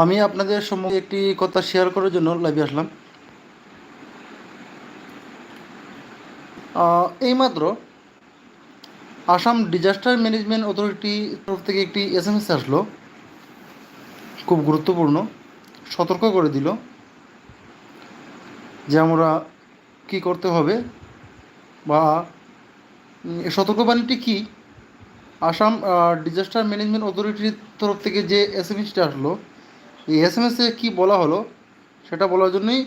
আমি আপনাদের সম্মুখে একটি কথা শেয়ার করার জন্য লাইভে আসলাম। এইমাত্র আসাম ডিজাস্টার ম্যানেজমেন্ট অথরিটি তরফ থেকে একটি এস এম এস আসলো। খুব গুরুত্বপূর্ণ, সতর্ক করে দিল যে আমরা কী করতে হবে বা সতর্কবাণীটি কী? আসাম ডিজাস্টার ম্যানেজমেন্ট অথরিটির তরফ থেকে যে এস এম এসটা আসলো এই এস এম এসে কী বলা হলো, সেটা বলার জন্যই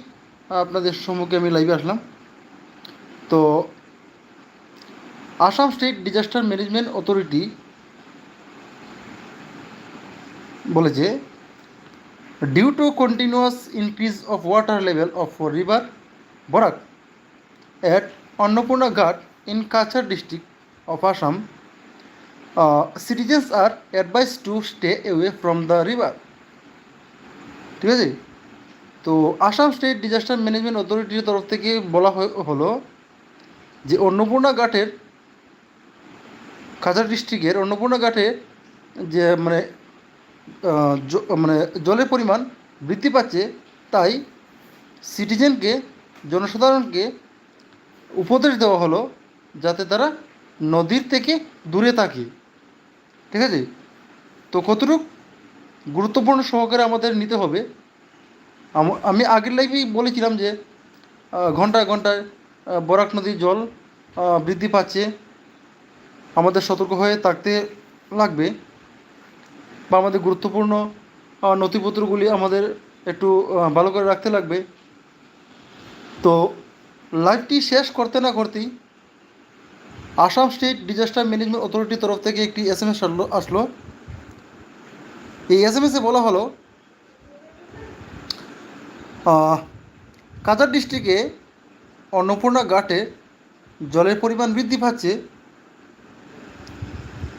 আপনাদের সম্মুখে আমি লাইভে আসলাম তো, Assam state disaster management authority বলেছে due to continuous increase of water level of river Barak at Annapurna Ghat in Kachar district of Assam citizens are advice to stay away from the river. ঠিক আছে? তো Assam state disaster management অথরিটির তরফ থেকে বলা হলো যে অন্নপূর্ণা ঘাটের কাছাড় ডিস্ট্রিক্টের অন্নপূর্ণা ঘাটে যে মানে মানে জলের পরিমাণ বৃদ্ধি পাচ্ছে, তাই সিটিজেনকে জনসাধারণকে উপদেশ দেওয়া হলো যাতে তারা নদীর থেকে দূরে থাকে। ঠিক আছে? তো কতটুক গুরুত্বপূর্ণ সহকারে আমাদের নিতে হবে। আম- আগের লাইভেই বলেছিলাম যে ঘন্টায় ঘন্টায় বরাক নদীর জল বৃদ্ধি পাচ্ছে, আমাদের সতর্ক হয়ে থাকতে লাগবে বা আমাদের গুরুত্বপূর্ণ নথিপত্রগুলি আমাদের একটু ভালো করে রাখতে লাগবে। তো লাইভটি শেষ করতে না করতেই আসাম স্টেট ডিজাস্টার ম্যানেজমেন্ট অথরিটির তরফ থেকে একটি এস এম এস আসলো। এই এস এম এসে বলা হলো কাজার ডিস্ট্রিক্টে অন্নপূর্ণা ঘাটে জলের পরিমাণ বৃদ্ধি পাচ্ছে।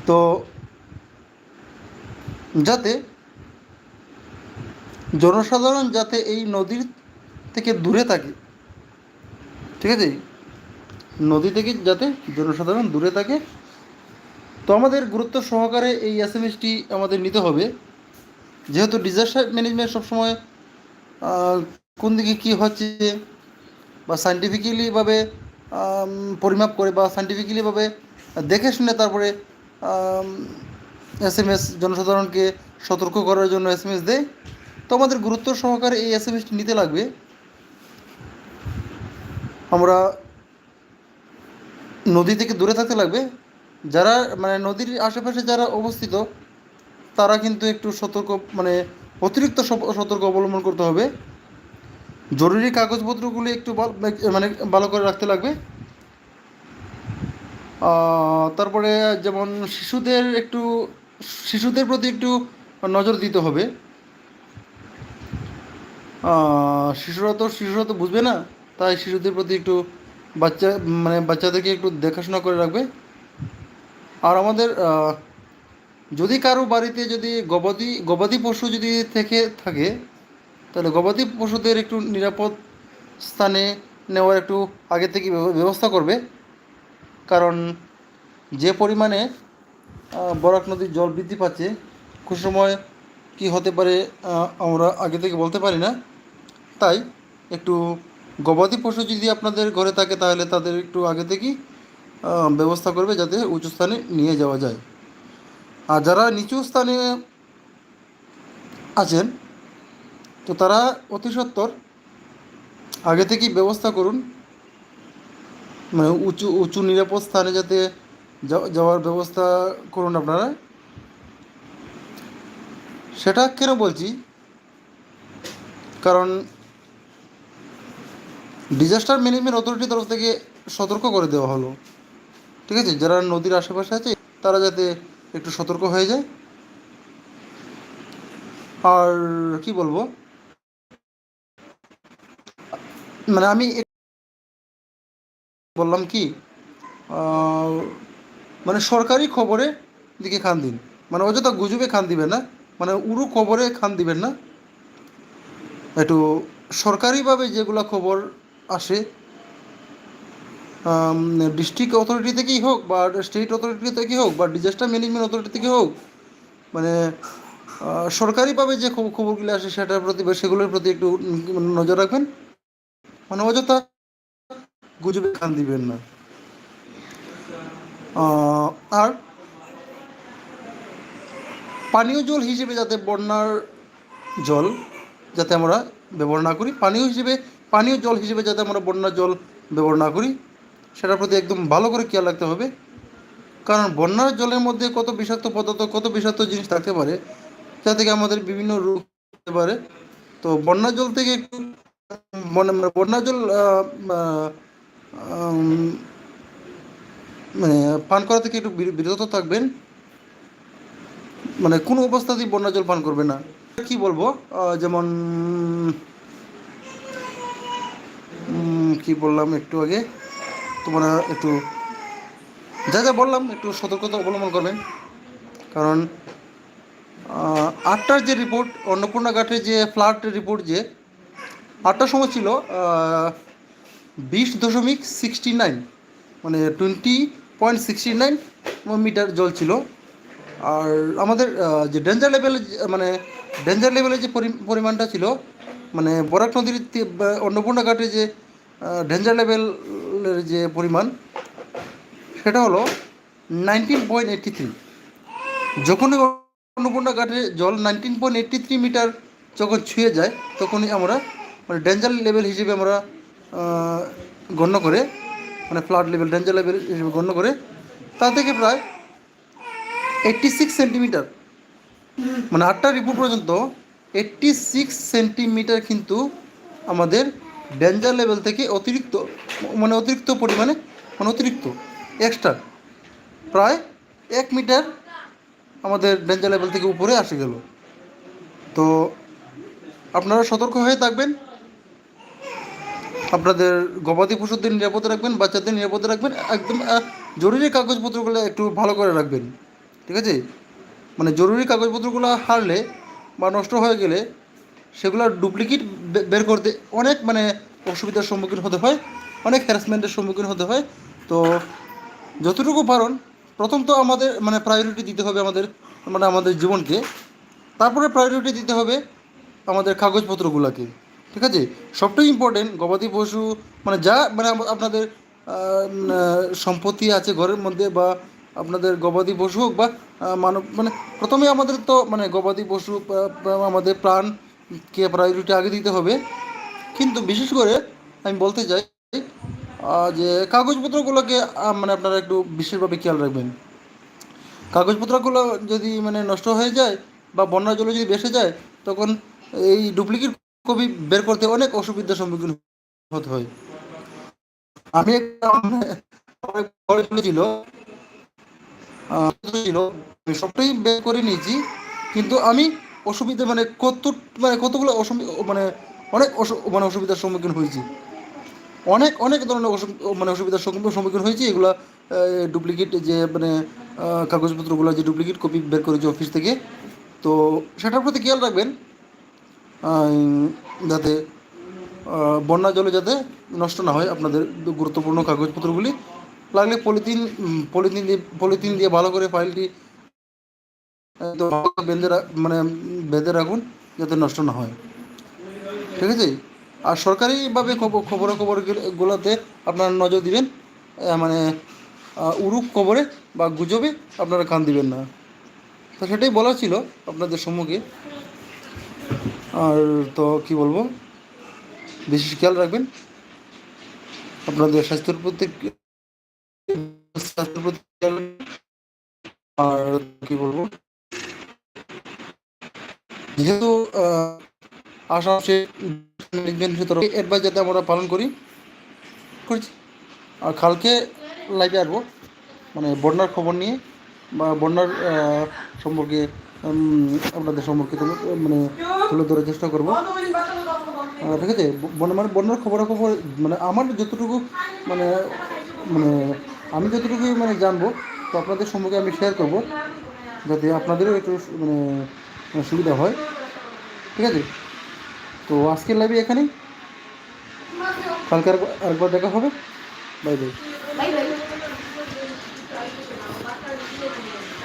তো যাতে জনসাধারণ যাতে এই নদীর থেকে দূরে থাকে, ঠিক আছে? নদী থেকে যাতে জনসাধারণ দূরে থাকে। তো আমাদের গুরুত্ব সহকারে এই এস আমাদের নিতে হবে। যেহেতু ডিজাস্টার ম্যানেজমেন্ট সবসময় কোন দিকে কী হচ্ছে বা সাইন্টিফিক্যালিভাবে পরিমাপ করে বা সাইন্টিফিক্যালিভাবে দেখে শুনে তারপরে এস এম এস জনসাধারণকে সতর্ক করার জন্য এস এম এস দেয়। তো আমাদের গুরুত্ব সহকারে এই এস এম এসটি নিতে লাগবে। আমরা নদী থেকে দূরে থাকতে লাগবে। যারা মানে নদীর আশেপাশে যারা অবস্থিত তারা কিন্তু একটু সতর্ক মানে অতিরিক্ত সতর্ক অবলম্বন করতে হবে। জরুরি কাগজপত্রগুলি একটু মানে ভালো করে রাখতে লাগবে। তারপরে যেমন শিশুদের একটু, শিশুদের প্রতি একটু নজর দিতে হবে। শিশুরা তো শিশুরা তো বুঝবে না, তাই শিশুদের প্রতি একটু বাচ্চা মানে বাচ্চাদেরকে একটু দেখাশোনা করে রাখবে। আর আমাদের যদি কারও বাড়িতে যদি গবাদি গবাদি পশু যদি থেকে, থাকে, তাহলে গবাদি পশুদের একটু নিরাপদ স্থানে নেওয়ার একটু আগে থেকে ব্যবস্থা করবে। কারণ যে পরিমাণে বরাক নদীর জল বৃদ্ধি পাচ্ছে কোন সময় কি হতে পারে আমরা আগে থেকে বলতে পারি না। তাই একটু গবাদি পশু যদি আপনাদের ঘরে থাকে, তাহলে তাদের একটু আগে থেকেই ব্যবস্থা করবে যাতে উঁচু স্থানে নিয়ে যাওয়া যায়। আর যারা নিচু স্থানে আছেন, তো তারা অতি সত্বর আগে থেকেই ব্যবস্থা করুন। মানে উঁচু উঁচু নিরাপদ স্থানে যাতে যাওয়ার ব্যবস্থা করুন আপনারা। সেটা কেন বলছি? কারণ ডিজাস্টার ম্যানেজমেন্ট অথরিটির তরফ থেকে সতর্ক করে দেওয়া হলো। ঠিক আছে? যারা নদীর আশেপাশে আছে, তারা যাতে একটু সতর্ক হয়ে যায়। আর কি বলব? মানে আমি বললাম কি মানে সরকারি খবরে দিকে খান দিন। মানে অযথা গুজবে খান দিবেন না মানে উড়ু খবরে খান দিবেন না। একটু সরকারিভাবে যেগুলো খবর আসে ডিস্ট্রিক্ট অথরিটি থেকেই হোক বা স্টেট অথরিটি থেকেই হোক বা ডিজাস্টার ম্যানেজমেন্ট অথরিটি থেকে হোক মানে সরকারিভাবে যে খবর খবরগুলো আসে সেটার প্রতি বা সেগুলোর প্রতি একটু নজর রাখবেন। মানে অযথা গুজবে কান দিবেন না। আর পানীয় জল হিসেবে যাতে বন্যার জল যাতে আমরা ব্যবহার না করি, পানীয় হিসেবে, পানীয় জল হিসেবে যাতে আমরা বন্যার জল ব্যবহার না করি সেটার প্রতি একদম ভালো করে খেয়াল রাখতে হবে। কারণ বন্যার জলের মধ্যে কত বিষাক্ত পদার্থ, কত বিষাক্ত জিনিস থাকতে পারে যা থেকে আমাদের বিভিন্ন রোগ হতে পারে। তো বন্যার জল থেকে একটু মানে বন্যার জল মানে পান করা থেকে একটু বিরত থাকবেন। মানে কোনো অবস্থাতেই বন্যা জল পান করবে না। কি বলব? যেমন কি বললাম একটু আগে? তোমরা একটু যা যা বললাম, একটু সতর্কতা অবলম্বন করবেন। কারণ আটটার যে রিপোর্ট অন্নপূর্ণা ঘাটের যে ফ্লাড রিপোর্ট যে, আটটার সময় ছিল বিশ দশমিক সিক্সটি নাইন মানে twenty point sixty nine metre জল ছিল। আর আমাদের যে ডেঞ্জার লেভেলের মানে ডেঞ্জার লেভেলের যে পরিমাণটা ছিল মানে বরাক নদীর অন্নপূর্ণা ঘাটে যে ডেঞ্জার লেভেলের যে পরিমাণ, সেটা হলো নাইনটিন পয়েন্ট এইটটি থ্রি যখনই অন্নপূর্ণা ঘাটে জল nineteen point eighty three metre যখন ছুঁয়ে যায়, তখনই আমরা মানে ডেঞ্জার লেভেল হিসেবে আমরা গণ্য করে মানে ফ্লাড লেভেল ডেঞ্জার লেভেল হিসেবে গণ্য করে, তা থেকে প্রায় এইট্টি সিক্স সেন্টিমিটার মানে আটটা রিপোর্ট পর্যন্ত এইট্টি সিক্স সেন্টিমিটার কিন্তু আমাদের ডেঞ্জার লেভেল থেকে অতিরিক্ত মানে অতিরিক্ত পরিমাণে মানে অতিরিক্ত এক্সট্রা প্রায় এক মিটার আমাদের ডেঞ্জার লেভেল থেকে উপরে আসে গেল। তো আপনারা সতর্ক হয়ে থাকবেন, আপনাদের গবাদি পশুদের নিরাপদে রাখবেন, বাচ্চাদের নিরাপদে রাখবেন, একদম জরুরি কাগজপত্রগুলো একটু ভালো করে রাখবেন, ঠিক আছে? মানে জরুরি কাগজপত্রগুলো হারলে বা নষ্ট হয়ে গেলে সেগুলোর ডুপ্লিকেট বের করতে অনেক মানে অসুবিধার সম্মুখীন হতে হয়, অনেক হ্যারাসমেন্টের সম্মুখীন হতে হয়। তো যতটুকু পারন, প্রথম তো আমাদের মানে প্রায়োরিটি দিতে হবে আমাদের মানে আমাদের জীবনকে। তারপরে প্রায়োরিটি দিতে হবে আমাদের কাগজপত্রগুলোকে, ঠিক আছে? সবটাই ইম্পর্টেন্ট গবাদি পশু মানে যা মানে আপনাদের সম্পত্তি আছে ঘরের মধ্যে বা আপনাদের গবাদি পশু হোক বা মানব মানে প্রথমে আমাদের তো মানে গবাদি পশু আমাদের বা প্রাণকে প্রায়োরিটি আগে দিতে হবে। কিন্তু বিশেষ করে আমি বলতে চাই যে কাগজপত্রগুলোকে মানে আপনারা একটু বিশেষভাবে খেয়াল রাখবেন। কাগজপত্রগুলো যদি মানে নষ্ট হয়ে যায় বা বন্যার জলে যদি ভেসে যায়, তখন এই ডুপ্লিকেট কপি বের করতে অনেক অসুবিধার সম্মুখীন হতে হয়। আমি ছিল সবটাই বের করে নিয়েছি, কিন্তু আমি অসুবিধা মানে কত মানে কতগুলো অসুবিধা মানে অনেক মানে অসুবিধার সম্মুখীন হয়েছি। অনেক অনেক ধরনের মানে অসুবিধার সম্মুখীন হয়েছি। এগুলো ডুপ্লিকেট যে মানে কাগজপত্রগুলো যে ডুপ্লিকেট কপি বের করেছে অফিস থেকে। তো সেটার প্রতি খেয়াল রাখবেন। যাতে বন্যা জলে যাতে নষ্ট না হয় আপনাদের গুরুত্বপূর্ণ কাগজপত্রগুলি। লাগলে পলিথিন পলিথিন দিয়ে পলিথিন দিয়ে ভালো করে ফাইলটি বেঁধে মানে বেঁধে রাখুন যাতে নষ্ট না হয়। ঠিক আছে? আর সরকারিভাবে খবর খবরে খবর গুলোতে আপনারা নজর দিবেন মানে উরুপ খবরে বা গুজবে আপনারা কান দিবেন না। তো সেটাই বলা ছিল আপনাদের সম্মুখে। আর তো কি বলব? বিশেষ খেয়াল রাখবেন, আপনাদের স্বাস্থ্যের প্রতি স্বাস্থ্যের প্রতি আর কি বলব? যেহেতু আসাম সে এডভাইস যাতে আমরা পালন করি, করছি। আর কালকে লাইভে আসব। মানে বন্যার খবর নিয়ে বা বন্যার সম্পর্কে আপনাদের সম্পর্কে মানে তুলে ধরার চেষ্টা করব। ঠিক আছে? মানে বন্যার খবরাখবর মানে আমার যতটুকু মানে মানে আমি যতটুকু মানে জানব, তো আপনাদের সম্পর্কে আমি শেয়ার করব। যাতে আপনাদেরও একটু মানে সুবিধা হয়। ঠিক আছে? তো আজকের লাইভে এখানেই। কালকে আরেকবার আরেকবার দেখা হবে। Bye bye